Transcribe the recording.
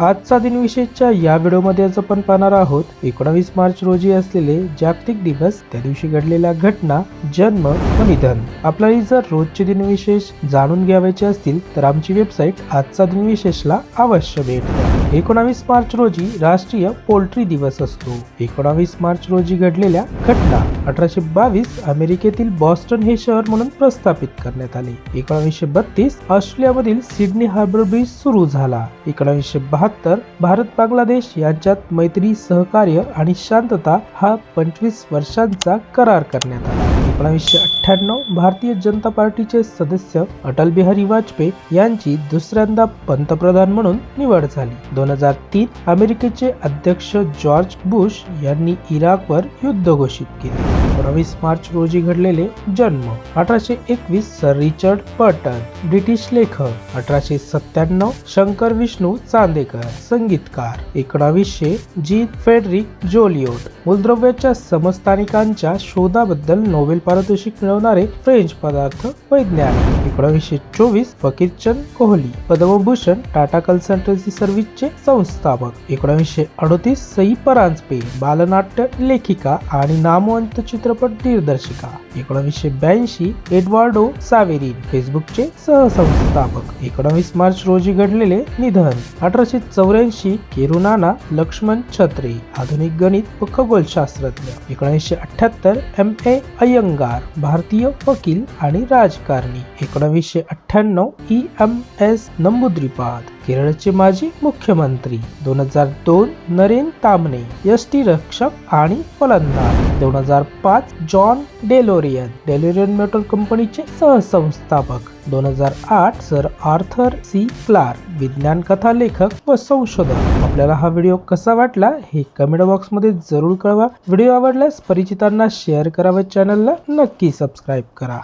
आजचा दिनविशेषच्या या व्हिडिओमध्ये आज आपण पाहणार आहोत एकोणावीस मार्च रोजी असलेले जागतिक दिवस त्या दिवशी घडलेल्या घटना जन्म व निधन. आपल्याला जर रोजचे दिनविशेष जाणून घ्यावायचे असतील तर आमची वेबसाईट आजचा दिनविशेषला अवश्य भेट द्या. एकोणावीस मार्च रोजी राष्ट्रीय पोल्ट्री दिवस असतो. एकोणावीस मार्च रोजी घडलेल्या घटना अठराशे बावीस अमेरिकेतील बॉस्टन हे शहर म्हणून प्रस्थापित करण्यात आले. एकोणावीसशे बत्तीस ऑस्ट्रेलियामधील सिडनी हार्बर ब्रिज सुरू झाला. एकोणावीसशे बहात्तर भारत बांगलादेश यांच्यात मैत्री सहकार्य आणि शांतता हा पंचवीस वर्षांचा करार करण्यात आला. एकोणावीसशे अठ्ठ्याण्णव भारतीय जनता पार्टीचे सदस्य अटल बिहारी वाजपेयी यांची दुसऱ्यांदा पंतप्रधान म्हणून निवड झाली. दोन हजार तीन अमेरिकेचे अध्यक्ष जॉर्ज बुश यांनी इराकवर युद्ध घोषित केले. बावीस मार्च रोजी घडलेले जन्म. अठराशे एकवीस सर रिचर्ड पर्टन ब्रिटिश लेखक. अठराशे सत्त्याण्णव शंकर विष्णू चांदेकर संगीतकार. एकोणावीसशे जी. फेडरिक जोलियोट. मूलद्रव्याच्या समस्थानिकांच्या शोधाबद्दल नोबेल पारितोषिक मिळवणारे फ्रेंच पदार्थ वैज्ञानिक. एकोणावीसशे चोवीस फकीरचंद कोहली. पद्मभूषण टाटा कन्सल्टन्सी सर्व्हिसचे संस्थापक. एकोणावीसशे अडोतीस सई परांजपे बालनाट्य लेखिका आणि नामवंत चित्र चित्रपट दिग्दर्शिका एकोणावीसशे ब्याऐंशी एडवार्डो सावेरीन फेसबुकचे सहसंस्थापक. एकोणावीस मार्च रोजी घडलेले निधन अठराशे चौऱ्याऐंशी केरुनाना लक्ष्मण छत्रे आधुनिक गणित व खगोलशास्त्रज्ञ. एकोणीसशे अठ्याहत्तर एम ए अय्यंगार भारतीय वकील आणि राजकारणी. एकोणीसशे अठ्ठ्याण्णव ई एम एस नंबुद्रीपाद. केरळचे माजी मुख्यमंत्री दोन हजार दोन नरेन तामने एस टी रक्षक आणि फलंदाज. दोन हजार पाच जॉन डेलोरियन डेलोरियन मेटल कंपनीचे सहसंस्थापक. दोन हजार आठ सर आर्थर सी क्लार्क विज्ञान कथा लेखक व संशोधक. आपल्याला हा व्हिडिओ कसा वाटला हे कमेंट बॉक्समध्ये जरूर कळवा. व्हिडिओ आवडल्यास परिचितांना शेअर करा व चॅनलला नक्की सबस्क्राईब करा.